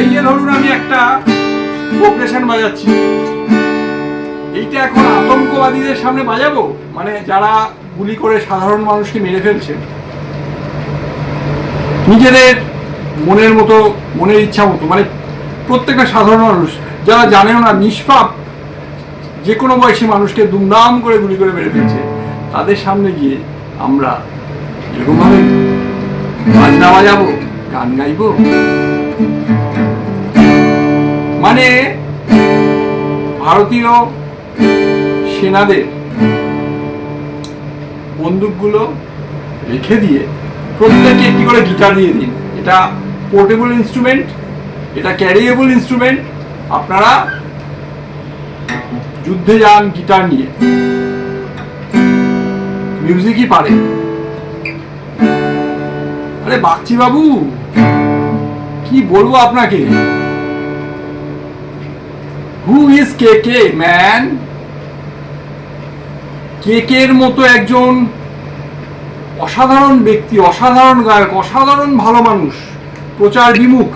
এই যে ধরুন আমি একটা অপারেশন বাজাচ্ছি। এইটা এখন আতঙ্কবাদীদের সামনে বাজাবো? মানে যারা গুলি করে সাধারণ মানুষকে মেরে ফেলছে। নিজেদের মনের মতো, মনের ইচ্ছা মতো মানে প্রত্যেকটা সাধারণ মানুষ, যারা জানেও না, নিষ্পাপ, যে কোনো বয়সী মানুষকে দুমদাম করে গুলি করে মেরে ফেলছে, তাদের সামনে গিয়ে আমরা এরকমভাবে বাজনা বাজাবো গান গাইবো? মানে ভারতীয় সেনাদের বন্দুকগুলো রেখে দিয়ে প্রত্যেকে একটি করে গিটার দিয়ে দিন। এটা পোর্টেবল ইনস্ট্রুমেন্ট, এটা ক্যারিয়েবল ইনস্ট্রুমেন্ট। আপনারা যুদ্ধে যান গিটার নিয়ে। মিউজিকই পারে আরে বাগচি বাবু, কি বলব আপনাকে? Who is K K man কে কের মতো একজন অসাধারণ ব্যক্তি, অসাধারণ গায়ক, অসাধারণ ভালো মানুষ, প্রচার বিমুখ।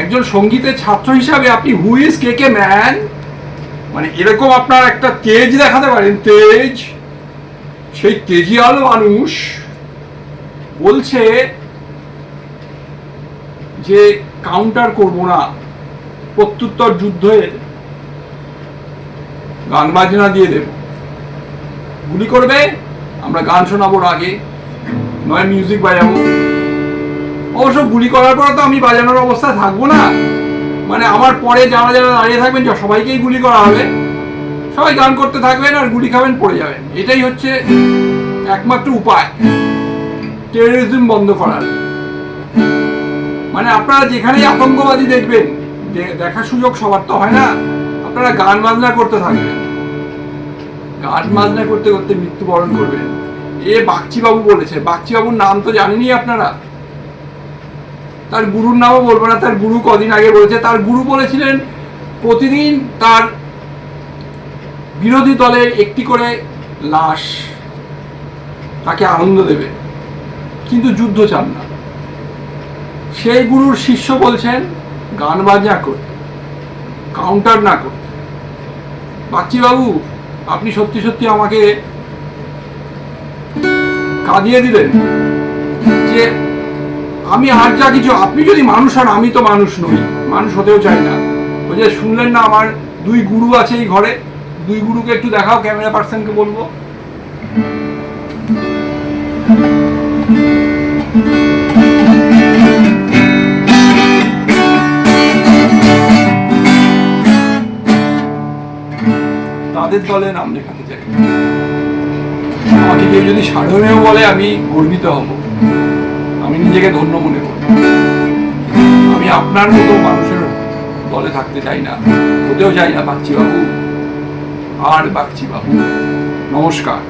একজন সঙ্গীতের ছাত্র হিসাবে আপনি who is K K man মানে এরকম আপনার একটা তেজ দেখাতে পারেন, তেজ। সেই তেজিয়াল মানুষ বলছে যে কাউন্টার করব না। প্রত্যুত্তর যুদ্ধের গান বাজনা দিয়ে দেব। গুলি করবে, আমরা গান শোনাবো আগে নয় মিউজিক বাজাবো। অবশ্য গুলি করার পর তো আমি বাজানোর অবস্থায় থাকব না। মানে আমার পরে যারা যারা দাঁড়িয়ে থাকবেন সবাইকেই গুলি করা হবে। সবাই গান করতে থাকবেন আর গুলি খাবেন, পড়ে যাবেন। এটাই হচ্ছে একমাত্র উপায় টেরোরিজম বন্ধ করার। মানে আপনারা যেখানেই আতঙ্কবাদী দেখবেন দেখার সুযোগ সবার তো হয় না। আপনারা গান বাজনা করতে থাকবেন। গান বাজনা করতে করতে মৃত্যুবরণ করবেন। এ বাগচিবাবু বলেছে। বাগচিবাবুর নাম তো জানেনই আপনারা। তার গুরুর নামও বলব না। তার গুরু কদিন আগে বলেছে। তার গুরু বলেছিলেন, প্রতিদিন তার বিরোধী দলের একটি করে লাশ তাকে আনন্দ দেবে। কিন্তু যুদ্ধ চান না। সেই গুরুর শিষ্য বলছেন গান বাজনা করতে কাউন্টার না করতে বাচ্চিবাবু, আপনি সত্যি সত্যি আমাকে কাঁদিয়ে দিলেন যে আমি আর যা কিছু, আপনি যদি মানুষ হন, আমি তো মানুষ নই। মানুষ হতেও চাই না। ওই যে শুনলেন না, আমার দুই গুরু আছে এই ঘরে। দুই গুরুকে একটু দেখাও, ক্যামেরা পার্সনকে বলব। তাদের দলে নাম লেখাতে চাই। আমাকে কেউ যদি সাধনেও বলে আমি গর্বিত হব, আমি নিজেকে ধন্য মনে করি। আমি আপনার মতো মানুষের দলে থাকতে চাই না, হতেও চাই না বাগচি বাবু আর বাগচি বাবু নমস্কার।